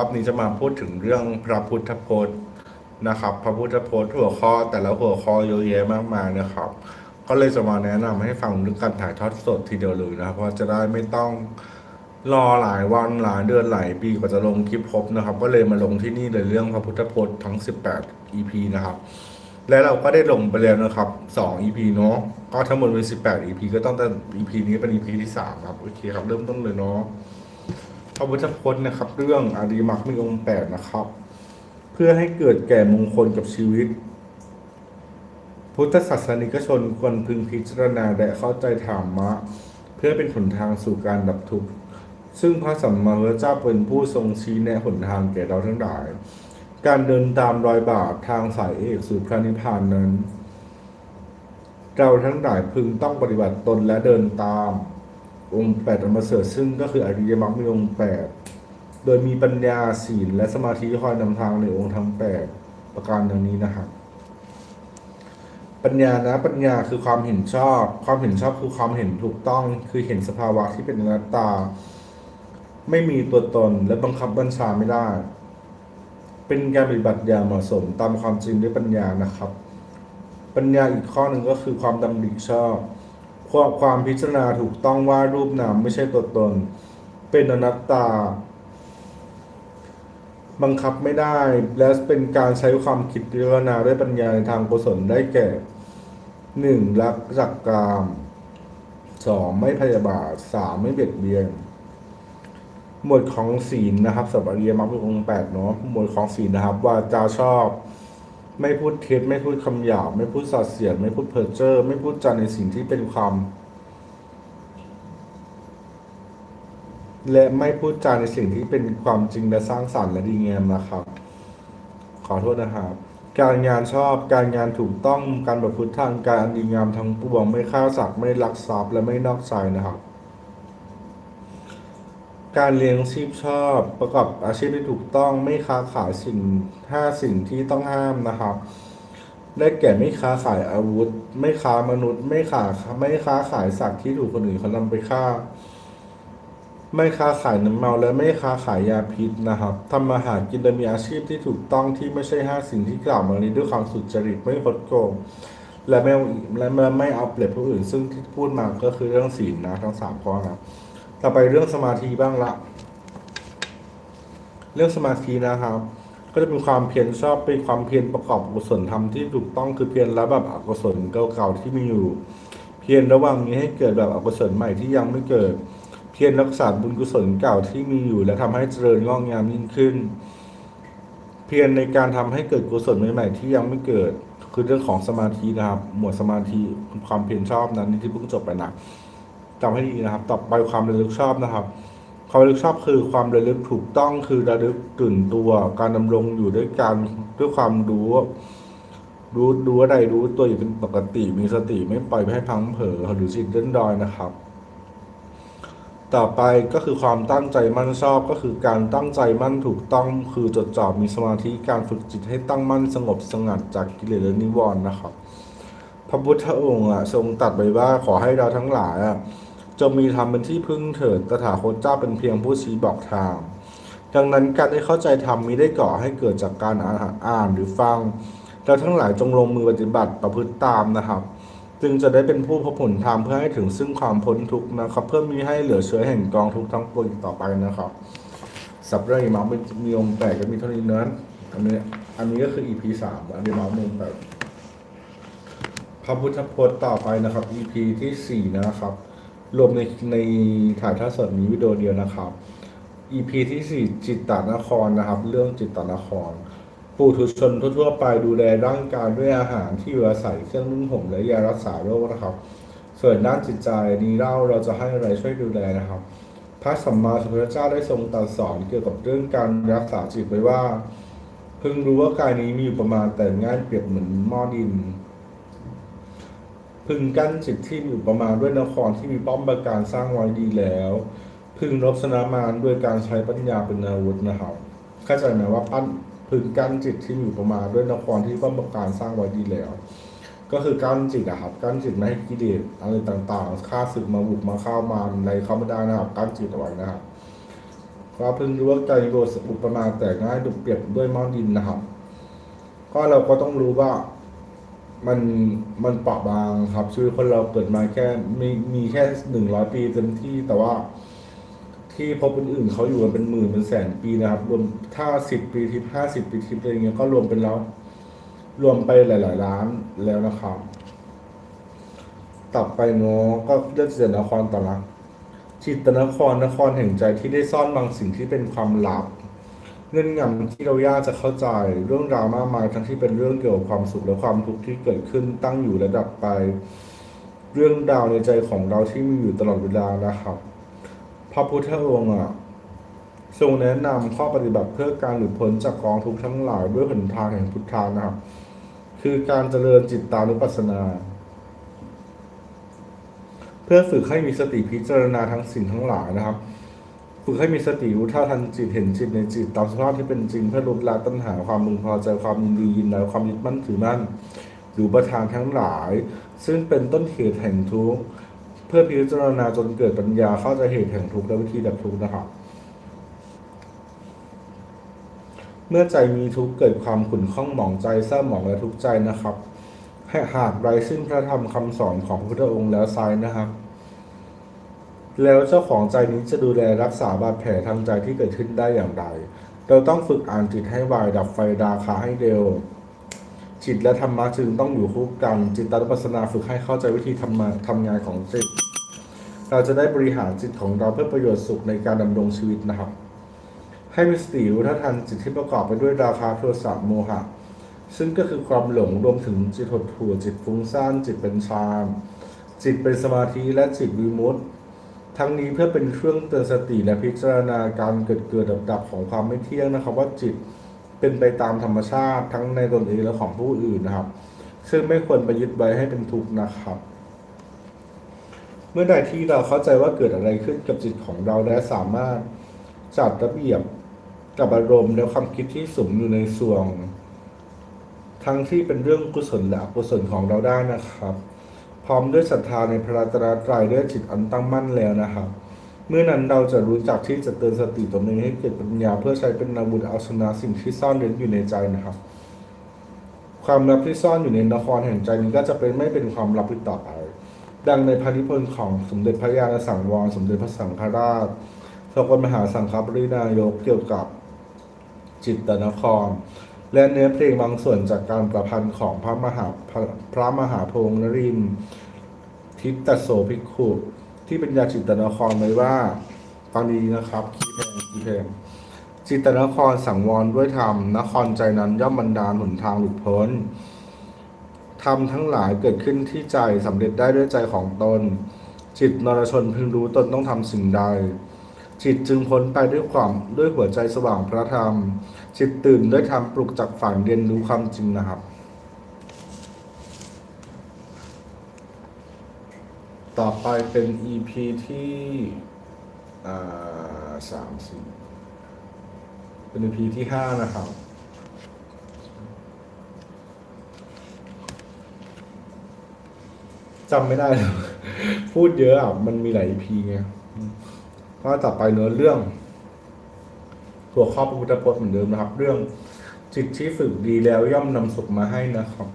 รอบนี้จะมาพูดถึงเรื่องพระพุทธพจน์นะครับ พระพุทธพจน์หัวข้อแต่ละหัวข้อเยอะแยะมากมายนะครับ ก็เลยจะมาแนะนำให้ฟังด้วยการถ่ายทอดสดทีเดียวเลยนะครับเพราะจะได้ไม่ต้องรอหลายวันหลายเดือนหลายปีกว่าจะลงคลิปครบนะครับ ก็เลยมาลงที่นี่เลยเรื่องพระพุทธพจน์ทั้ง 18 EP นะครับ และเราก็ได้ลงไปแล้วนะครับ 2 EP เนาะก็ทั้งหมดเป็น18 EP ก็ต้องแต่ EP นี้เป็น EP ที่3ครับโอเคครับเริ่มต้นเลยเนาะ พระพุทธพจน์นะครับ เรื่องอริมักมีองค์แปดนะครับ เพื่อให้เกิดแก่มงคลกับชีวิต พุทธศาสนิกชนควรพึงพิจารณาและเข้าใจธรรมะ เพื่อเป็นหนทางสู่การดับทุกข์ซึ่งพระสัมมาสัมพุทธเจ้าเป็นผู้ทรงชี้แนะหนทางแก่เราทั้งหลาย การเดินตามรอยบาททางสายเอกสู่พระนิพพานนั้น เราทั้งหลายพึงต้องปฏิบัติตนและเดินตาม องค์แปดอันประเสริฐซึ่งก็คืออริยมรรคมีองค์แปดโดยมีปัญญาศีลและสมาธิคอยนำทางในองค์ทั้งแปดประการดังนี้นะครับปัญญานะปัญญาคือความเห็นชอบ ความเห็นชอบคือความเห็นถูกต้อง คือเห็นสภาวะที่เป็นอนัตตา ไม่มีตัวตนและบังคับบัญชาไม่ได้ เป็นการปฏิบัติอย่างเหมาะสมตามความจริงด้วยปัญญานะครับ ปัญญาอีกข้อหนึ่งก็คือความดำริชอบ ความความพิจารณาถูกต้องว่ารูปนามไม่ใช่ตัวตน เป็นอนัตตา บังคับไม่ได้ และเป็นการใช้ความคิดพิจารณาด้วยปัญญาในทางกุศลได้แก่หนึ่งรักจักกามสองไม่พยาบาทสามไม่เบียดเบียน หมวดของศีลนะครับสัพพเรียมรรคมีองแปดเนาะหมวดของศีลนะครับว่าจาชอบ ไม่พูดเท็จไม่พูดคำหยาบไม่พูดสัตย์เสียด ไม่พูดเพ้อเจ้อไม่พูดจาในสิ่งที่เป็นความ และไม่พูดจาในสิ่งที่เป็นความจริงและสร้างสรรค์และดีงามนะครับ ขอโทษนะครับ การงานชอบการงานถูกต้องการประพฤติทางการอันดีงามทั้งปวงไม่ฆ่าสัตว์ไม่ลักทรัพย์และไม่นอกใจนะครับ การเลี้ยงชีพชอบ ประกอบอาชีพที่ถูกต้องไม่ค้าขายสิ่งห้าสิ่งที่ต้องห้ามนะครับได้แก่ไม่ค้าขายอาวุธ ไม่ค้ามนุษย์ ไม่ค้าไม่ค้าขายสัตว์ที่ถูกคนอื่นเขานำไปฆ่า ไม่ค้าขายน้ำเมาและไม่ค้าขายยาพิษนะครับทำมาหากินโดยมีอาชีพที่ถูกต้องที่ไม่ใช่ห้าสิ่งที่กล่าวมานี้ด้วยความสุจริตไม่คดโกงและไม่และไม่เอาเปรียบผู้อื่น ซึ่งที่พูดมาก็คือเรื่องศีลนะทั้งสามข้อนะ ต่อไปเรื่องสมาธิบ้างละเรื่องสมาธินะครับ ก็จะเป็นความเพียรชอบเป็นความเพียรประกอบกุศลธรรมที่ถูกต้องคือเพียรละแบบอกุศลเก่าๆที่มีอยู่ เพียรระว่างนี้ให้เกิดแบบอกุศลใหม่ที่ยังไม่เกิด เพียรรักษาบุญกุศลเก่าที่มีอยู่ และทำให้เจริญงอกงามยิ่งขึ้น เพียรในการทำให้เกิดกุศลใหม่ๆที่ยังไม่เกิด คือเรื่องของสมาธินะครับ หมวดสมาธิความเพียรชอบนั้นที่เพิ่งจบไปนะ จำให้ดีนะครับ ต่อไปความระลึกชอบนะครับ ความระลึกชอบคือความระลึกถูกต้องคือระลึกตื่นตัว การดำรงอยู่ด้วยการด้วยความรู้รู้รู้อะไรรู้ตัวอยู่เป็นปกติมีสติไม่ปล่อยให้พังเผลอหรือจิตเล่นดอยนะครับ ต่อไปก็คือความตั้งใจมั่นชอบก็คือการตั้งใจมั่นถูกต้องคือจดจ่อมีสมาธิการฝึกจิตให้ตั้งมั่นสงบสงัดจากกิเลสและนิวรณ์นะครับ พระพุทธองค์ทรงตรัสไว้ว่าขอให้เราทั้งหลายอะ จงมีธรรมเป็นที่พึ่งเถิด ตถาคตเจ้าเป็นเพียงผู้ชี้บอกทาง ดังนั้นการได้เข้าใจธรรมมิได้ก่อให้เกิดจากการอ่านอ่านหรือฟัง เราทั้งหลายจงลงมือปฏิบัติประพฤติตามนะครับ จึงจะได้เป็นผู้พบผลธรรมเพื่อให้ถึงซึ่งความพ้นทุกข์นะครับ เพื่อมีให้เหลือเชื้อแห่งกองทุกข์ทั้งปวงต่อไปนะครับสับเรื่องอิมามมีองค์แปดก็มีเท่านี้เนั้นอันนี้อันนี้ก็คือ EP สามอันนี้มาองค์แปดพระพุทธพจน์ต่อไปนะครับ EP ที่สี่นะครับ รวมในในถ่ายทอดสดนี้วิดีโอเดียวนะครับ EP ที่สี่จิตตานครนะครับ เรื่องจิตตานครปุถุชนทั่วๆไปดูแลร่างกายด้วยอาหารที่อยู่อาศัยเครื่องนุ่งห่มและยารักษาโรคนะครับ ส่วนด้านจิตใจนี้เล่าเราจะให้อะไรช่วยดูแลนะครับ พระสัมมาสัมพุทธเจ้าได้ทรงตรัสสอนเกี่ยวกับเรื่องการรักษาจิตไว้ว่าพึงรู้ว่ากายนี้มีอยู่ประมาณแต่ง่ายเปรียบเหมือนหม้อดิน พึงกั้นจิตที่มีอยู่ประมาณด้วยนครที่มีป้อมปราการสร้างไว้ดีแล้ว พึงรบชนะมารด้วยการใช้ปัญญาเป็นอาวุธนะครับเข้าใจไหมว่าปั้นพึงกั้นจิตที่มีอยู่ประมาณด้วยนครที่ป้อมปราการสร้างไว้ดีแล้ว ก็คือกั้นจิตอะครับกั้นจิตไม่ให้กิเลสอะไรต่างๆฆ่าศึกมาบุกมาเข้ามาอะไรเข้าไม่ได้นะครับกั้นจิตเอาไว้นะครับก็พิ่งรู้ว่าใจโบสอุปมาแต่ง่ายดุเปรียบด้วยม้อดินนะครับ ก็เราก็ต้องรู้ว่า มันมันเปราะบางครับชีวิตคนเราเกิดมาแค่มีมีแค่หนึ่งร้อยปีเต็มที่แต่ว่า ที่พบอื่นๆเขาอยู่กันเป็นหมื่นเป็นแสนปีนะครับ รวมถ้าสิบปีทิพห้าสิบปีทิพอะไรเงี้ยก็รวมเป็นแล้ว รวมไปหลาย ๆ ล้านแล้วนะครับต่อไปเนาะก็เลือกจิตนครต่อละจิตนครนครแห่งใจที่ได้ซ่อนบางสิ่งที่เป็นความลับ เงื่อนงำที่เรายากจะเข้าใจเรื่องราวมากมายทั้งที่เป็นเรื่องเกี่ยวกับความสุขและความทุกข์ที่เกิดขึ้นตั้งอยู่และดับไป เรื่องราวในใจของเราที่มีอยู่ตลอดเวลานะครับ พระพุทธองค์อะทรงแนะนำข้อปฏิบัติเพื่อการหลุดพ้นจากกองทุกข์ทั้งหลายด้วยหนทางแห่งพุทธานะครับ คือการเจริญจิตตานุปัสสนา เพื่อฝึกให้มีสติพิจารณาทั้งสิ่งทั้งหลายนะครับ ฝึกให้มีสติรู้เท่าทันจิตเห็นจิตในจิตตามสภาพที่เป็นจริงเพื่อลดละตัณหาความมึงพอใจความยินดียินร้ายความยึดมั่นถือมั่นหรือประทานทั้งหลาย ซึ่งเป็นต้นเหตุแห่งทุกข์เพื่อพิจารณาจนเกิดปัญญาเข้าใจเหตุแห่งทุกข์และวิธีดับทุกข์นะครับเมื่อใจมีทุกข์เกิดความขุ่นข้องหมองใจเศร้าหมองและทุกข์ใจนะครับให้หากไรซึ่งพระธรรมคำสอนของพระพุทธองค์แล้วไซนะครับ แล้วเจ้าของใจนี้จะดูแลรักษาบาดแผลทางใจที่เกิดขึ้นได้อย่างไร เราต้องฝึกอ่านจิตให้ไวดับไฟราคาให้เร็ว จิตและธรรมะจึงต้องอยู่คู่กัน จิตตนุปัสสนาฝึกให้เข้าใจวิธีทำมาทำงานของจิต เราจะได้บริหารจิตของเราเพื่อประโยชน์สุขในการดำรงชีวิตนะครับ ให้มีสติรู้ท่าทันจิตที่ประกอบไปด้วยราคาโทสะโมหะ ซึ่งก็คือความหลงรวมถึงจิตหดหู่จิตฟุ้งซ่านจิตเป็นฌานจิตเป็นสมาธิและจิตวิมุตติ ทั้งนี้เพื่อเป็นเครื่องเตือนสติและพิจารณาการเกิดเกิดดับดับของความไม่เที่ยงนะครับ ว่าจิตเป็นไปตามธรรมชาติทั้งในตนเองและของผู้อื่นนะครับ ซึ่งไม่ควรไปยึดไว้ให้เป็นทุกข์นะครับ เมื่อใดที่เราเข้าใจว่าเกิดอะไรขึ้นกับจิตของเราและสามารถจัดระเบียบกับอารมณ์และความคิดที่สุมอยู่ในส่วนทั้งที่เป็นเรื่องกุศลและอกุศลของเราได้นะครับ ร้อมด้วยศรัทธาในพระรัตนตรัยด้วยจิตอันตั้งมั่นแล้วนะครับเมื่อนั้นเราจะรู้จักที่จะเตือนสติตนเองให้เกิดปัญญา เพื่อใช้เป็นนาบุญเอาชนะสิ่งที่ซ่อนเร้นอยู่ในใจนะครับ ความลับที่ซ่อนอยู่ในนครแห่งใจนี้ก็จะเป็นไม่เป็นความลับอีกต่อไป ดังในพระนิพนธ์ของสมเด็จพระญาณสังวรสมเด็จพระสังฆราชสกลมหาสังฆปรินายกเกี่ยวกับจิตตนคร และเนื้อเพลงบางส่วนจากการประพันธ์ของพระมหาพระพระมหาพงนรินทิตโสภิกขุที่เป็นยาจิตตนครไว้ว่าฟังดีนะครับคีเพลงคีเพลงจิตตนครสังวรด้วยธรรมนครใจนั้นย่อมบันดาลหนทางหลุดพ้นธรรมทั้งหลายเกิดขึ้นที่ใจสำเร็จได้ด้วยใจของตน จิตนรชนพึงรู้ตนต้องทำสิ่งใด จิตจึงพ้นไปด้วยความด้วยหัวใจสว่างพระธรรม จิตตื่นด้วยธรรมปลุกจากฝันเรียนรู้ความจริงนะครับ ต่อไปเป็น EP ที่อ่สามสี่เป็น EP ที่ห้านะครับจำไม่ได้เลยพูดเยอะอะ มันมีหลาย EP ไง ก็ต่อไปเนื้อเรื่องหัวข้อพระพุทธพจน์เหมือนเดิมนะครับ เรื่องจิตที่ฝึกดีแล้วย่อมนำสุขมาให้นะครับ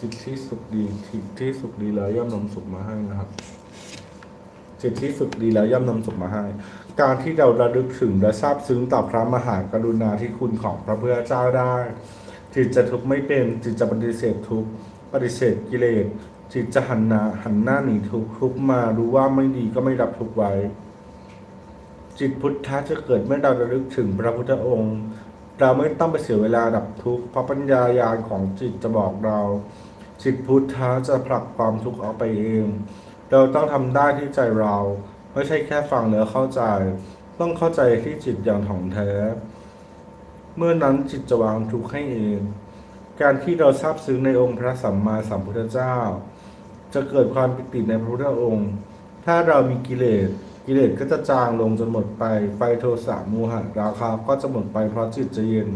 จิตที่สุขดีจิตที่สุขดีแล้วย่อมนำสุขมาให้นะครับ จิตที่ฝึกดีแล้วย่อมนำสุขมาให้ การที่เราระลึกถึงและซาบซึ้งต่อพระมหากรุณาธิคุณของพระพุทธเจ้าได้ จิตจะทุกข์ไม่เป็นจิตจะปฏิเสธทุกข์ ปฏิเสธกิเลสจิตจะหันหน้าหันหน้าหนีทุกข์ทุกมารู้ว่าไม่ดีก็ไม่รับทุกข์ไว้ จิตพุทธะจะเกิดเมื่อเราระลึกถึงพระพุทธองค์ เราไม่ต้องไปเสียเวลาดับทุกข์เพราะปัญญาญาณของจิตจะบอกเรา จิตพุทธะจะผลักความทุกข์ออกไปเอง เราต้องทำได้ที่ใจเรา ไม่ใช่แค่ฟังแล้วเข้าใจ ต้องเข้าใจที่จิตอย่างถ่องแท้ เมื่อนั้นจิตจะวางทุกข์ให้เอง การที่เราทราบซึ้งในองค์พระสัมมาสัมพุทธเจ้า จะเกิดความปิติในพระพุทธองค์ ถ้าเรามีกิเลสกิเลสก็จะจางลงจนหมดไป ไฟโทสะโมหะราคาก็จะหมดไปเพราะจิตจะเย็น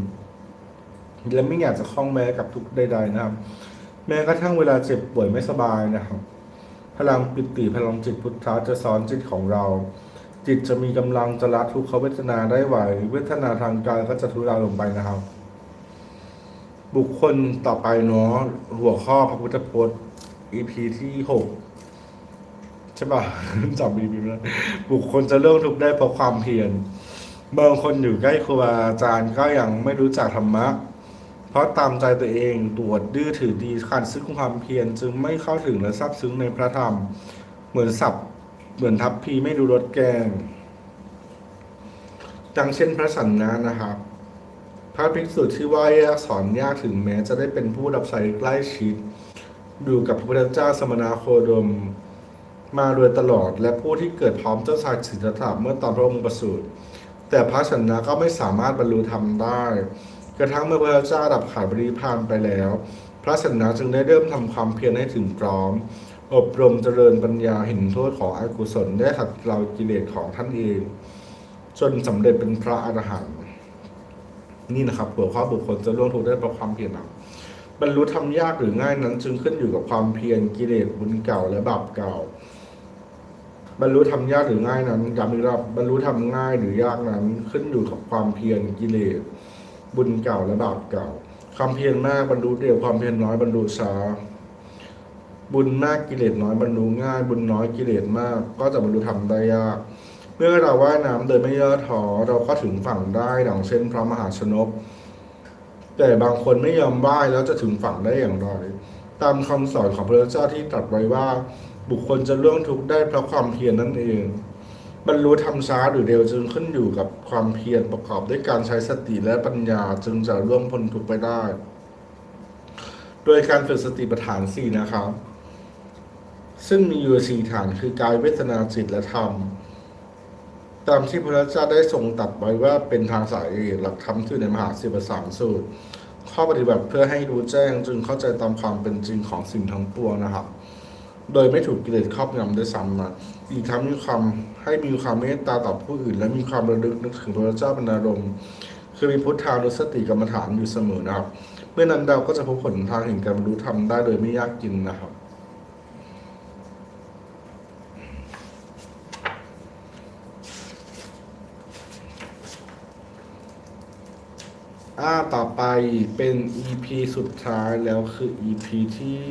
และไม่อยากจะคล้องแม้กับทุกข์ใด ๆนะครับ แม้กระทั่งเวลาเจ็บป่วยไม่สบายนะครับ พลังปิติพลังจิตพุทธะจะสอนจิตของเรา จิตจะมีกำลังจะละทุกขเวทนาได้ไหว เวทนาทางกายก็จะทุเลาลงไปนะครับ บุคคลต่อไปเนาะหัวข้อพระพุทธพจน์ EP ที่หกใช่ป่ะจำ EP ไม่ได้บุคคลจะเลิกทุกข์ได้เพราะความเพียรบางคนอยู่ใกล้ครูบาอาจารย์ก็ยังไม่รู้จักธรรมะ เพราะตามใจตัวเองตรวจดื้อถือดีขาดซึ่งความเพียรจึงไม่เข้าถึงและทราบซึ้งในพระธรรม เหมือนสับเหมือนทัพพีไม่ดูรสแกงดังเช่นพระสันนะนะครับ ระภิกษุที่ว่าแยกสอนยากถึงแม้จะได้เป็นผู้รับใช้ใกล้ชิด อยู่กับพระพุทธเจ้าสมณโคดม มาโดยตลอดและผู้ที่เกิดพร้อมเจ้าชายสิทธัตถะเมื่อตอนพระองค์ประสูติแต่พระชนะก็ไม่สามารถบรรลุธรรมได้ กระทั่งเมื่อพระเจ้าดับขาดบริพานไปแล้ว พระชนะจึงได้เริ่มทำความเพียรให้ถึงพร้อม อบรมเจริญปัญญาเห็นโทษของอกุศลได้ขัดเกลากิเลสของท่านเอง จนสำเร็จเป็นพระอรหันต์ นี่นะครับหัวข้อบุคคลจะล่วงทุกได้เพราะความเพียรนะบรรลุธรรมยากหรือง่ายนั้น จึงขึ้นอยู่กับความเพียรกิเลสบุญเก่าและบาปเก่า บรรลุธรรมยากหรือง่ายนั้นย้ำอีกรอบบรรลุธรรมง่ายหรือยากนั้น ขึ้นอยู่กับความเพียรกิเลสบุญเก่าและบาปเก่า ความเพียรมากบรรลุเร็วความเพียรน้อยบรรลุช้าบุญมากกิเลสน้อยบรรลุง่าย บุญน้อยกิเลสมาก ก็จะบรรลุธรรมได้ยาก เมื่อเราว่ายน้ำโดยไม่ย่อท้อเราก็ถึงฝั่งได้ดังเช่นพระมหาชนก แต่บางคนไม่ยอมว่ายแล้วจะถึงฝั่งได้อย่างไรตามคำสอนของพระเจ้าที่ตรัสไว้ว่า บุคคลจะล่วงทุกข์ได้เพราะความเพียรนั่นเอง บรรลุธรรมช้าหรือเร็วจึงขึ้นอยู่กับความเพียรประกอบด้วยการใช้สติและปัญญาจึงจะล่วงพ้นทุกข์ไปได้ โดยการฝึกสติปัฏฐานสี่นะครับ ซึ่งมีอยู่สี่ฐานคือกายเวทนาจิตและธรรม ตามที่พระเจ้าได้ทรงตัดไว้ว่าเป็นทางสายเอกหลักธรรมที่ในมหาสิบสามสูตร ข้อปฏิบัติเพื่อให้รู้แจ้งจึงเข้าใจตามความเป็นจริงของสิ่งทั้งปวงนะครับ โดยไม่ถูกกิเลสครอบงำด้วยซ้ำนะอีกทั้งมีความให้มีความเมตตาต่อผู้อื่น และมีความระลึกนึกถึงพระเจ้าเป็นอารมณ์คือมีพุทธานุสติกรรมฐานอยู่เสมอนะครับ เมื่อนั้นเราก็จะพบผลทางแห่งการบรรลุธรรมได้โดยไม่ยากกินนะครับ อ่าต่อไปเป็น EP สุดท้ายแล้วคือ EP ที่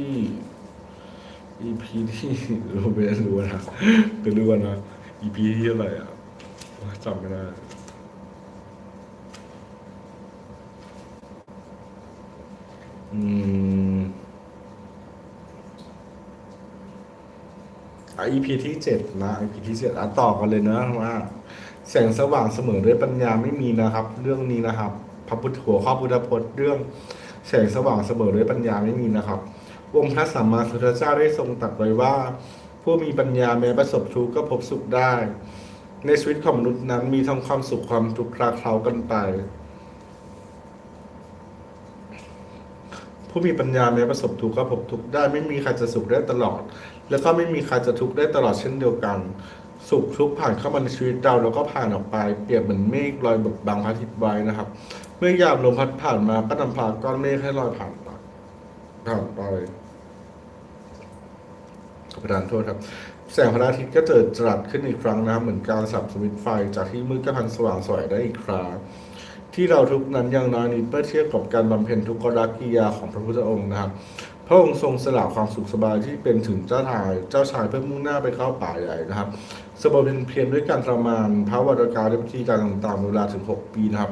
EP ที่รู้ไม่รู้นะไปรู้นนะ EP ที่เท่าไรอะจำไม่ได้อืมอะ EP ที่เจ็ดนะ EP ที่เจ็ดอะต่อกันเลยนะว่าแสงสว่างเสมอด้วยปัญญาไม่มีนะครับ เรื่องนี้นะครับ พระพุทธหัวข้อพุทธพจน์เรื่องแสงสว่างเสมอด้วยปัญญาไม่มีนะครับ องค์พระสัมมาสัมพุทธเจ้าได้ทรงตรัสไว้ว่า ผู้มีปัญญาแม้ประสบทุกข์ก็พบสุขได้ ในชีวิตของมนุษย์นั้นมีทั้งความสุขความทุกข์คลาเคล้ากันไป ผู้มีปัญญาแม้ประสบทุกข์ก็พบทุกข์ได้ ไม่มีใครจะสุขได้ตลอด แล้วก็ไม่มีใครจะทุกข์ได้ตลอดเช่นเดียวกัน สุขทุกข์ผ่านเข้ามาในชีวิตเราแล้วก็ผ่านออกไป เปรียบเหมือนเมฆลอยบดบังพระอาทิตย์ไว้นะครับ เมื่อยามลมพัดผ่านมาก็นำพาก้อนเมฆให้ลอยผ่านไปผ่านไปขอประทานโทษครับ แสงพระอาทิตย์ก็เจิดจรัสขึ้นอีกครั้งนะครับเหมือนการสับสวิตไฟ จากที่มืดก็พันสว่างสวยได้อีกคราที่เราทุกนั้นยังน้อยนิดเมื่อเทียบกับการบำเพ็ญทุกขรักกิยาของพระพุทธองค์นะครับ พระองค์ทรงสละความสุขสบายที่เป็นถึงเจ้าชายเจ้าชายเพื่อมุ่งหน้าไปเข้าป่าใหญ่นะครับสมบูรณ์เพียรด้วยการทรมานพระวรกาด้วยวิธีการต่างๆเวลาถึง 6 ปีนะครับ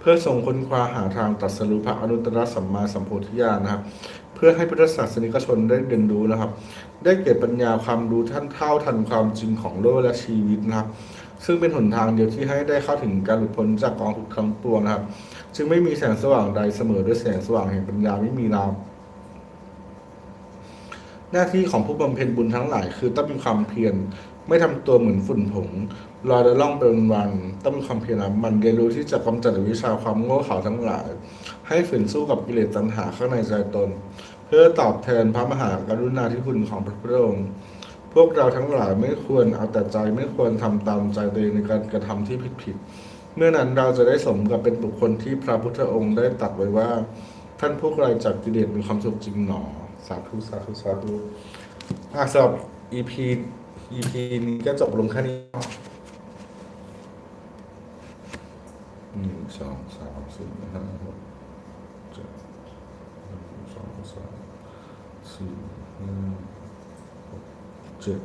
เพื่อทรงค้นคว้าหาทางตรัสรู้พระอนุตตรสัมมาสัมโพธิญาณนะครับ เพื่อให้พุทธศาสนิกชนได้เรียนรู้นะครับ ได้เก็บปัญญาความรู้ท่านเท่าทันความจริงของโลกและชีวิตนะครับซึ่งเป็นหนทางเดียวที่ให้ได้เข้าถึงการหลุดพ้นจากกองทุกข์ทั้งปวงนะครับ จึงไม่มีแสงสว่างใดเสมอด้วยแสงสว่างแห่งปัญญาไม่มีราม หน้าที่ของผู้บำเพ็ญบุญทั้งหลาย คือต้องมีความเพียรไม่ทำตัวเหมือนฝุ่นผงลอยและล่องเป็นวันต้องมีความเพียรมันเรียนรู้ที่จะกำจัดวิชาความโง่เขลาทั้งหลาย ให้ฝืนสู้กับกิเลสตัณหาข้างในใจตน เพื่อตอบแทนพระมหากรุณาธิคุณของพระพุทธองค์พวกเราทั้งหลายไม่ควรเอาแต่ใจไม่ควรทำตามใจตัวเองในการกระทำที่ผิดๆเมื่อนั้นเราจะได้สมกับเป็นบุคคลที่พระพุทธองค์ได้ตรัสไว้ว่า ท่านผู้ไกลจากกิเลสมีความสุขจริงหนอ สาธุสาธุสาธุอาสำหรับ EP EP นี้ก็จบลงแค่นี้หนึ่งสองสามสี่ห้าหกเจ็ดหนึ่งสองสามสี่ห้าหกเจ็ด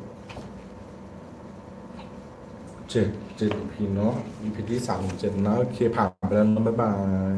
เจ็ดเจ็ด EP เนาะ EP ที่สามเจ็ดนะโอเคผ่านไปแล้วบ๊ายบาย